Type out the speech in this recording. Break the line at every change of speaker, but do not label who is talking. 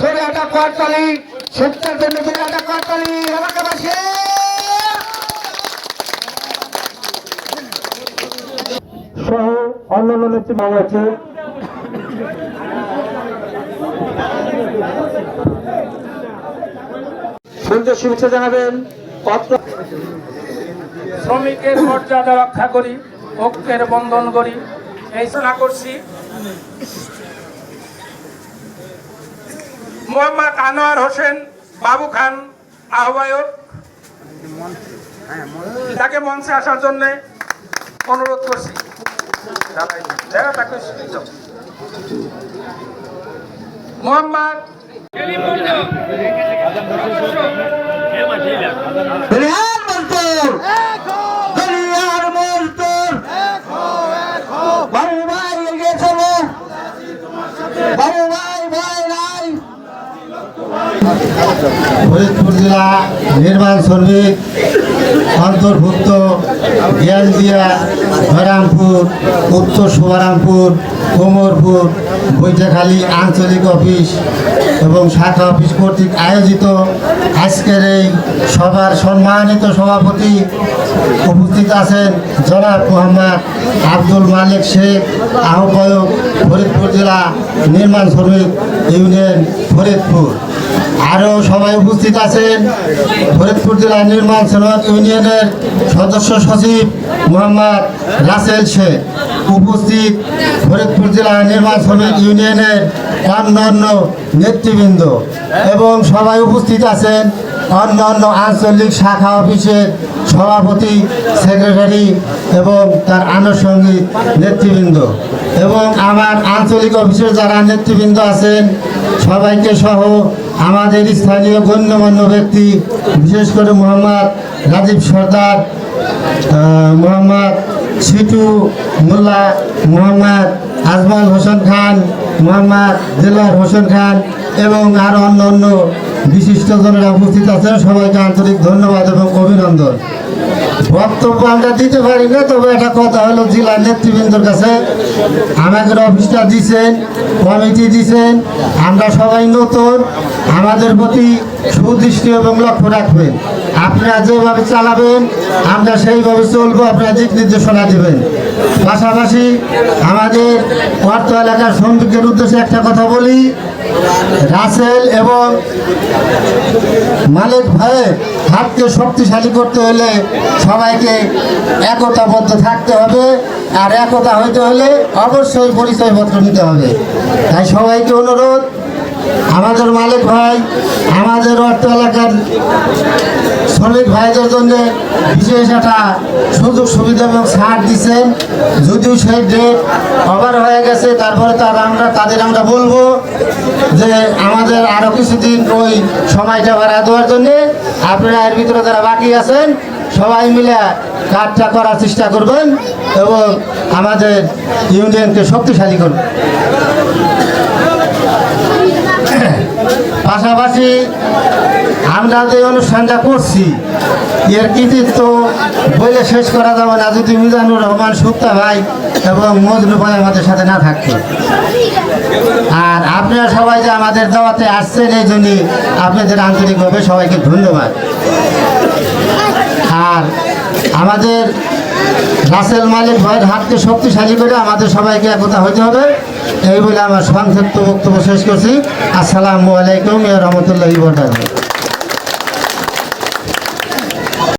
হয়ে
একটা কোয়ারতালি জন্য একটা কোয়ারতালি এলাকাবাসী সহ অন্যান্য নেতৃত্ব আছে। শুনতে শুভেচ্ছা জানাবেন। পত্র
শ্রমিকের মর্যাদা রক্ষা করি। ঐক্যের বন্ধন করি। এই শোনা করছি। মোহাম্মদ আনোয়ার হোসেন বাবু খান আহ্বায়ক। তাকে মঞ্চে আসার জন্য অনুরোধ করছি। মোহাম্মদ
বাবু ভাই ভাই নাই
ফরিদপুর জেলা নির্মাণ শ্রমিক অন্তর্ভুক্ত জ্ঞানদিয়া, ধরামপুর, উত্তর শুভারামপুর কোমরপুর, বৈঠাখালী আঞ্চলিক অফিস এবং শাখা অফিস কর্তৃক আয়োজিত আজকের এই সভার সম্মানিত সভাপতি উপস্থিত আছেন জনাব মোহাম্মদ আব্দুল মালিক শেখ, আহ্বায়ক ফরিদপুর জেলা নির্মাণ শ্রমিক ইউনিয়ন ফরিদপুর। আরও সবাই উপস্থিত আছেন। ফরিদপুর জেলা নির্মাণ শ্রমিক ইউনিয়নের সদস্য সচিব মোহাম্মদ রাসেল শেখ। উপস্থিত ফরিদপুর জেলা নির্মাণ শ্রমিক ইউনিয়নের অন্যান্য নেতৃবৃন্দ। এবং সবাই উপস্থিত আছেন অন্যান্য আঞ্চলিক শাখা অফিসের সভাপতি, সেক্রেটারি এবং তার আনুষঙ্গিক নেতৃবৃন্দ। এবং আমার আঞ্চলিক অফিসের যারা নেতৃবৃন্দ আছেন, সবাইকে সহ আমাদের স্থানীয় গণ্যমান্য ব্যক্তি, বিশেষ করে মোহাম্মদ রাজীব সর্দার মোহাম্মদ সিটু, মোল্লা, মোহাম্মদ আজমাল হোসেন খান, মোহাম্মদ দিলার হোসেন খান এবং আরও অন্য অন্য বিশিষ্টজনেরা উপস্থিত আছেন। সবাইকে আন্তরিক ধন্যবাদ এবং অভিনন্দন। বক্তব্য আমরা দিতে পারি না, তবে একটা কথা হলো জেলা নেতৃবৃন্দর কাছে আমাদের অফিসটা দিচ্ছেন কমিটি দিছেন আমরা সবাই নতুন, আমাদের প্রতি সুদৃষ্টি এবং লক্ষ্য রাখবেন। আপনারা যেভাবে চালাবেন, আমরা সেইভাবে চলবো, আপনারা দিক নির্দেশনা দেবেন। পাশাপাশি আমাদের অর্থ এলাকার শ্রমিকের উদ্দেশ্যে একটা কথা বলি। রাসেল এবং মালিক ভাইয়ের হাতকে শক্তিশালী করতে হলে সবাইকে একতাবদ্ধ থাকতে হবে। আর একতা হইতে হলে অবশ্যই পরিচয়পত্র নিতে হবে। তাই সবাইকে অনুরোধ আমাদের মালিক ভাই, আমাদের অর্থ এলাকার শ্রমিক ভাইদের জন্য বিশেষ একটা সুযোগ সুবিধা এবং ছাড় দিচ্ছেন। যদিও সেই ডেট ওভার হয়ে গেছে, তারপরে তার আমরা, তাদের আমরা বলব যে আমাদের আরও কিছুদিন ওই সময়টা বাড়া দেওয়ার জন্যে আপনারা এর ভিতরে যারা বাকি আছেন, সবাই মিলে কাজটা করার চেষ্টা করবেন এবং আমাদের ইউনিয়নকে শক্তিশালী করবেন পাশাপাশি আমরা যে অনুষ্ঠানটা করছি, এর কৃতিত্ব বলে শেষ করা যাবে না যদি মিজানুর রহমান, সুক্তা ভাই এবং মজনু ভাই আমাদের সাথে না থাকতো। আর আপনারা সবাই যে আমাদের দাওয়াতে আসছেন, এই জন্যই আপনাদের আন্তরিকভাবে সবাইকে ধন্যবাদ। আর আমাদের রাসেল মালিক ভয়ের হাতকে শক্তিশালী করে আমাদের সবাইকে একতা হতে হবে। এই বলে আমার সংক্ষিপ্ত বক্তব্য শেষ করছি। আসসালামু আলাইকুম রহমতুল্লাহ বরকাত